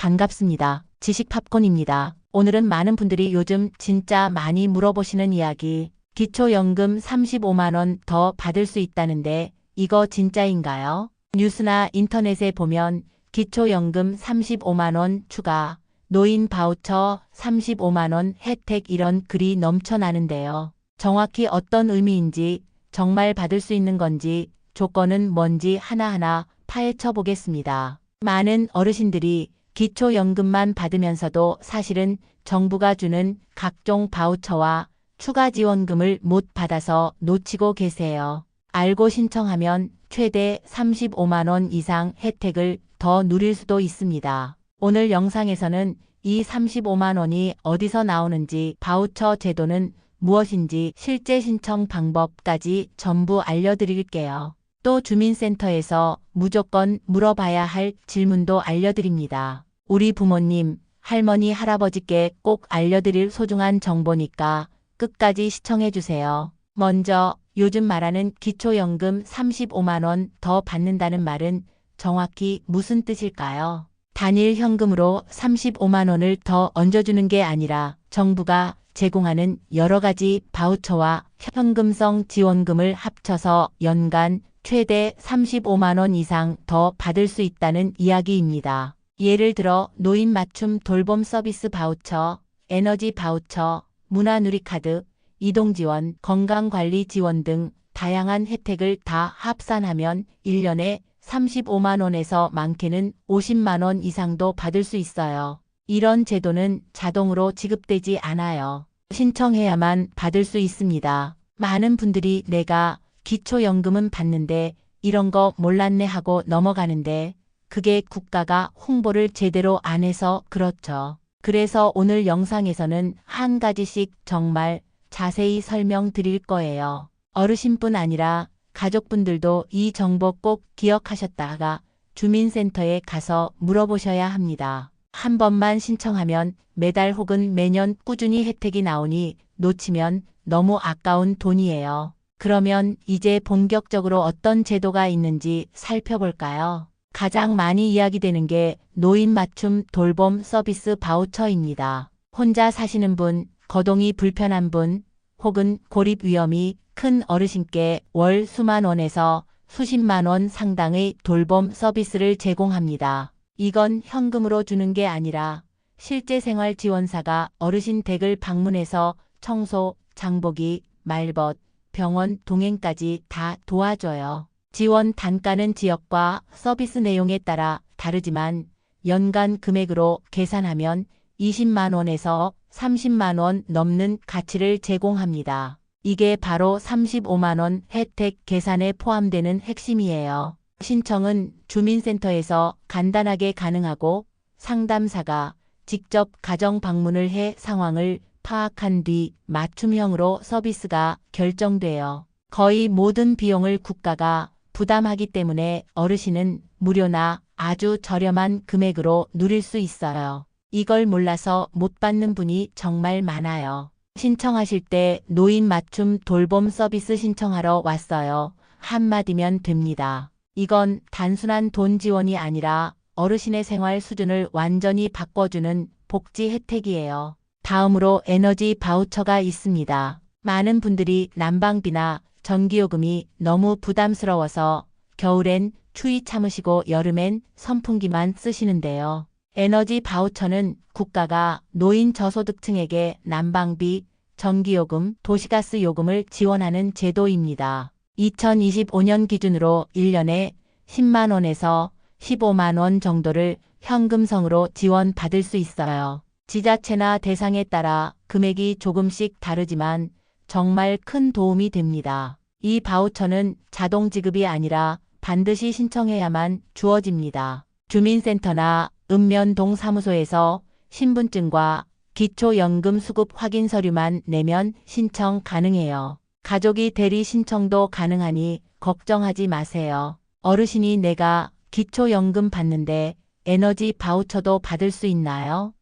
반갑습니다. 지식 팝콘입니다. 오늘은 많은 분들이 요즘 진짜 많이 물어보시는 이야기. 기초연금 35만원 더 받을 수 있다는데 이거 진짜인가요? 뉴스나 인터넷에 보면 기초연금 35만원 추가, 노인 바우처 35만원 혜택 이런 글이 넘쳐나는데요. 정확히 어떤 의미인지, 정말 받을 수 있는 건지, 조건은 뭔지 하나하나 파헤쳐 보겠습니다. 많은 어르신들이 기초연금만 받으면서도 사실은 정부가 주는 각종 바우처와 추가 지원금을 못 받아서 놓치고 계세요. 알고 신청하면 최대 35만원 이상 혜택을 더 누릴 수도 있습니다. 오늘 영상에서는 이 35만원이 어디서 나오는지 바우처 제도는 무엇인지 실제 신청 방법까지 전부 알려드릴게요. 또 주민센터에서 무조건 물어봐야 할 질문도 알려드립니다. 우리 부모님, 할머니, 할아버지께 꼭 알려드릴 소중한 정보니까 끝까지 시청해주세요. 먼저 요즘 말하는 기초연금 35만원 더 받는다는 말은 정확히 무슨 뜻일까요? 단일 현금으로 35만원을 더 얹어주는 게 아니라 정부가 제공하는 여러 가지 바우처와 현금성 지원금을 합쳐서 연간 최대 35만원 이상 더 받을 수 있다는 이야기입니다. 예를 들어 노인 맞춤 돌봄 서비스 바우처, 에너지 바우처, 문화누리카드, 이동지원, 건강관리 지원 등 다양한 혜택을 다 합산하면 1년에 35만원에서 많게는 50만원 이상도 받을 수 있어요. 이런 제도는 자동으로 지급되지 않아요. 신청해야만 받을 수 있습니다. 많은 분들이 내가 기초연금은 받는데 이런 거 몰랐네 하고 넘어가는데 그게 국가가 홍보를 제대로 안 해서 그렇죠. 그래서 오늘 영상에서는 한 가지씩 정말 자세히 설명드릴 거예요. 어르신뿐 아니라 가족분들도 이 정보 꼭 기억하셨다가 주민센터에 가서 물어보셔야 합니다. 한 번만 신청하면 매달 혹은 매년 꾸준히 혜택이 나오니 놓치면 너무 아까운 돈이에요. 그러면 이제 본격적으로 어떤 제도가 있는지 살펴볼까요? 가장 많이 이야기되는 게 노인 맞춤 돌봄 서비스 바우처입니다. 혼자 사시는 분, 거동이 불편한 분, 혹은 고립 위험이 큰 어르신께 월 수만 원에서 수십만 원 상당의 돌봄 서비스를 제공합니다. 이건 현금으로 주는 게 아니라 실제 생활 지원사가 어르신 댁을 방문해서 청소, 장보기, 말벗, 병원 동행까지 다 도와줘요. 지원 단가는 지역과 서비스 내용에 따라 다르지만 연간 금액으로 계산하면 20만 원에서 30만 원 넘는 가치를 제공합니다. 이게 바로 35만 원 혜택 계산에 포함되는 핵심이에요. 신청은 주민센터에서 간단하게 가능하고 상담사가 직접 가정 방문을 해 상황을 파악한 뒤 맞춤형으로 서비스가 결정돼요. 거의 모든 비용을 국가가 부담하기 때문에 어르신은 무료나 아주 저렴한 금액으로 누릴 수 있어요. 이걸 몰라서 못 받는 분이 정말 많아요. 신청하실 때 노인 맞춤 돌봄 서비스 신청하러 왔어요. 한마디면 됩니다. 이건 단순한 돈 지원이 아니라 어르신의 생활 수준을 완전히 바꿔주는 복지 혜택이에요. 다음으로 에너지 바우처가 있습니다. 많은 분들이 난방비나 전기요금이 너무 부담스러워서 겨울엔 추위 참으시고 여름엔 선풍기만 쓰시는데요. 에너지 바우처는 국가가 노인 저소득층에게 난방비, 전기요금, 도시가스 요금을 지원하는 제도입니다. 2025년 기준으로 1년에 10만원에서 15만원 정도를 현금성으로 지원받을 수 있어요. 지자체나 대상에 따라 금액이 조금씩 다르지만 정말 큰 도움이 됩니다. 이 바우처는 자동 지급이 아니라 반드시 신청해야만 주어집니다. 주민센터나 읍면동 사무소에서 신분증과 기초연금 수급 확인 서류만 내면 신청 가능해요. 가족이 대리 신청도 가능하니 걱정하지 마세요. 어르신이 내가 기초연금 받는데 에너지 바우처도 받을 수 있나요?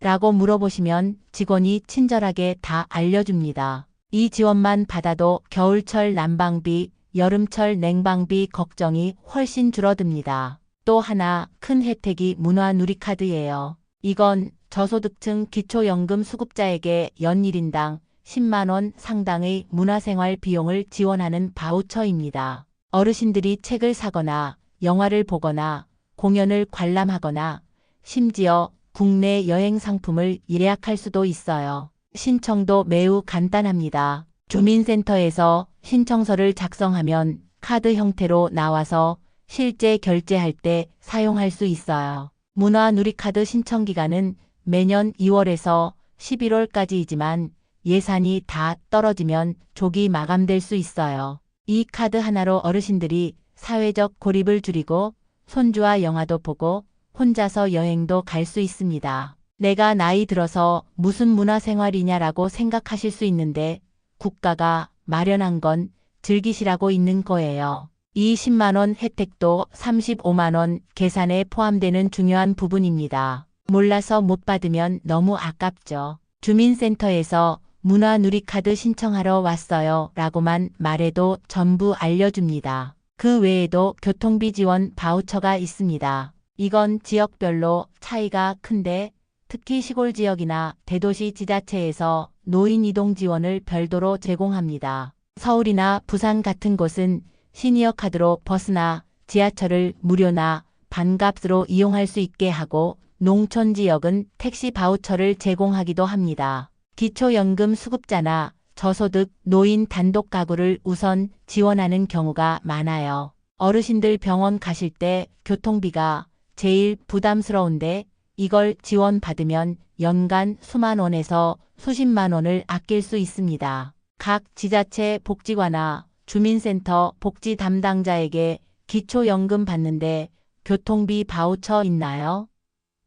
라고 물어보시면 직원이 친절하게 다 알려줍니다. 이 지원만 받아도 겨울철 난방비, 여름철 냉방비 걱정이 훨씬 줄어듭니다. 또 하나 큰 혜택이 문화 누리카드예요. 이건 저소득층 기초연금 수급자에게 연 1인당 10만원 상당의 문화생활 비용을 지원하는 바우처입니다. 어르신들이 책을 사거나 영화를 보거나 공연을 관람하거나 심지어 국내 여행 상품을 예약할 수도 있어요. 신청도 매우 간단합니다. 주민센터에서 신청서를 작성하면 카드 형태로 나와서 실제 결제할 때 사용할 수 있어요. 문화 누리카드 신청 기간은 매년 2월에서 11월까지이지만 예산이 다 떨어지면 조기 마감될 수 있어요. 이 카드 하나로 어르신들이 사회적 고립을 줄이고 손주와 영화도 보고 혼자서 여행도 갈 수 있습니다. 내가 나이 들어서 무슨 문화생활이냐라고 생각하실 수 있는데 국가가 마련한 건 즐기시라고 있는 거예요. 이 10만원 혜택도 35만원 계산에 포함되는 중요한 부분입니다. 몰라서 못 받으면 너무 아깝죠. 주민센터에서 문화누리카드 신청하러 왔어요 라고만 말해도 전부 알려줍니다. 그 외에도 교통비 지원 바우처가 있습니다. 이건 지역별로 차이가 큰데 특히 시골 지역이나 대도시 지자체에서 노인 이동 지원을 별도로 제공합니다. 서울이나 부산 같은 곳은 시니어 카드로 버스나 지하철을 무료나 반값으로 이용할 수 있게 하고 농촌 지역은 택시 바우처를 제공하기도 합니다. 기초연금 수급자나 저소득 노인 단독 가구를 우선 지원하는 경우가 많아요. 어르신들 병원 가실 때 교통비가 제일 부담스러운데 이걸 지원받으면 연간 수만 원에서 수십만 원을 아낄 수 있습니다. 각 지자체 복지관이나 주민센터 복지 담당자에게 기초연금 받는데 교통비 바우처 있나요?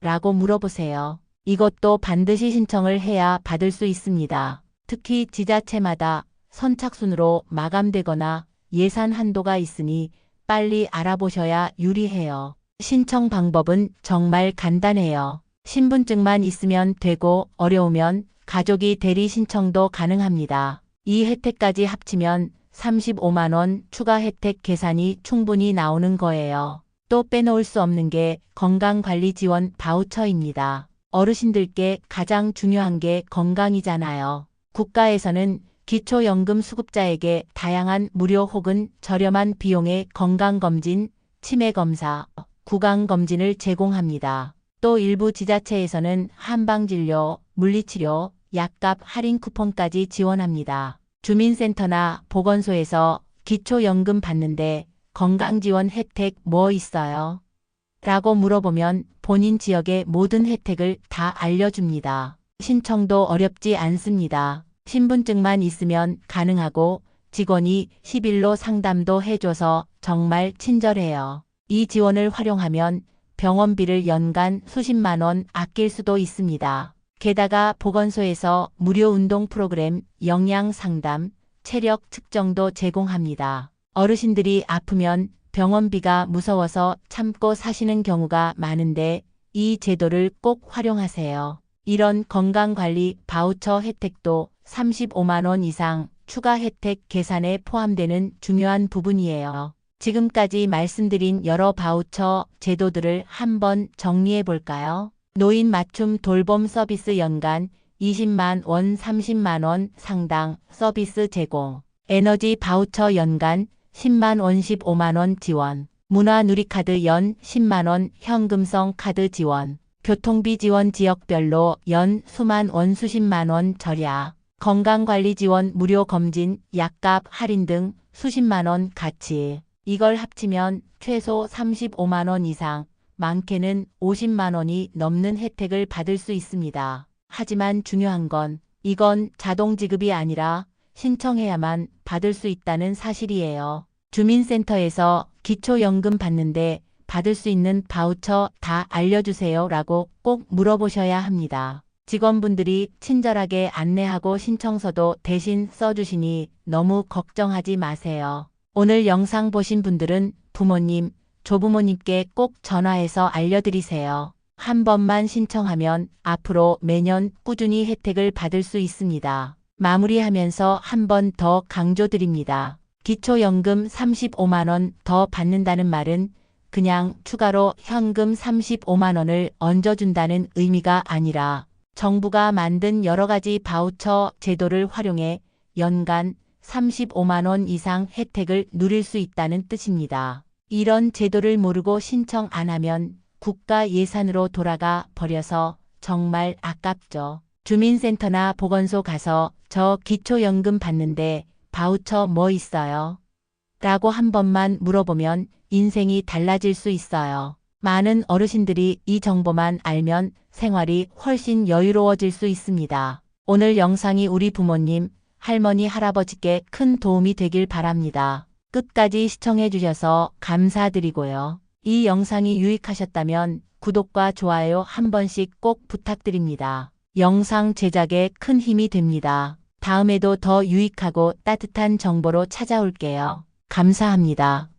라고 물어보세요. 이것도 반드시 신청을 해야 받을 수 있습니다. 특히 지자체마다 선착순으로 마감되거나 예산 한도가 있으니 빨리 알아보셔야 유리해요. 신청 방법은 정말 간단해요. 신분증만 있으면 되고 어려우면 가족이 대리 신청도 가능합니다. 이 혜택까지 합치면 35만원 추가 혜택 계산이 충분히 나오는 거예요. 또 빼놓을 수 없는 게 건강관리 지원 바우처입니다. 어르신들께 가장 중요한 게 건강이잖아요. 국가에서는 기초연금 수급자에게 다양한 무료 혹은 저렴한 비용의 건강검진, 치매검사, 구강검진을 제공합니다. 또 일부 지자체에서는 한방진료, 물리치료, 약값 할인 쿠폰까지 지원합니다. 주민센터나 보건소에서 기초연금 받는데 건강지원 혜택 뭐 있어요? 라고 물어보면 본인 지역의 모든 혜택을 다 알려줍니다. 신청도 어렵지 않습니다. 신분증만 있으면 가능하고 직원이 10일로 상담도 해줘서 정말 친절해요. 이 지원을 활용하면 병원비를 연간 수십만 원 아낄 수도 있습니다. 게다가 보건소에서 무료 운동 프로그램, 영양 상담, 체력 측정도 제공합니다. 어르신들이 아프면 병원비가 무서워서 참고 사시는 경우가 많은데 이 제도를 꼭 활용하세요. 이런 건강관리 바우처 혜택도 35만원 이상 추가 혜택 계산에 포함되는 중요한 부분이에요. 지금까지 말씀드린 여러 바우처 제도들을 한번 정리해 볼까요? 노인 맞춤 돌봄 서비스 연간 20만 원 30만 원 상당 서비스 제공. 에너지 바우처 연간 10만 원 15만 원 지원. 문화 누리카드 연 10만 원 현금성 카드 지원. 교통비 지원 지역별로 연 수만 원 수십만 원 절약. 건강관리 지원 무료 검진, 약값 할인 등 수십만 원 가치. 이걸 합치면 최소 35만 원 이상, 많게는 50만 원이 넘는 혜택을 받을 수 있습니다. 하지만 중요한 건 이건 자동 지급이 아니라 신청해야만 받을 수 있다는 사실이에요. 주민센터에서 기초연금 받는데 받을 수 있는 바우처 다 알려주세요 라고 꼭 물어보셔야 합니다. 직원분들이 친절하게 안내하고 신청서도 대신 써주시니 너무 걱정하지 마세요. 오늘 영상 보신 분들은 부모님, 조부모님께 꼭 전화해서 알려드리세요. 한 번만 신청하면 앞으로 매년 꾸준히 혜택을 받을 수 있습니다. 마무리하면서 한 번 더 강조드립니다. 기초연금 35만원 더 받는다는 말은 그냥 추가로 현금 35만 원을 얹어준다는 의미가 아니라 정부가 만든 여러 가지 바우처 제도를 활용해 연간 35만 원 이상 혜택을 누릴 수 있다는 뜻입니다. 이런 제도를 모르고 신청 안 하면 국가 예산으로 돌아가 버려서 정말 아깝죠. 주민센터나 보건소 가서 저 기초연금 받는데 바우처 뭐 있어요? 라고 한 번만 물어보면 인생이 달라질 수 있어요. 많은 어르신들이 이 정보만 알면 생활이 훨씬 여유로워질 수 있습니다. 오늘 영상이 우리 부모님, 할머니, 할아버지께 큰 도움이 되길 바랍니다. 끝까지 시청해 주셔서 감사드리고요. 이 영상이 유익하셨다면 구독과 좋아요 한 번씩 꼭 부탁드립니다. 영상 제작에 큰 힘이 됩니다. 다음에도 더 유익하고 따뜻한 정보로 찾아올게요. 감사합니다.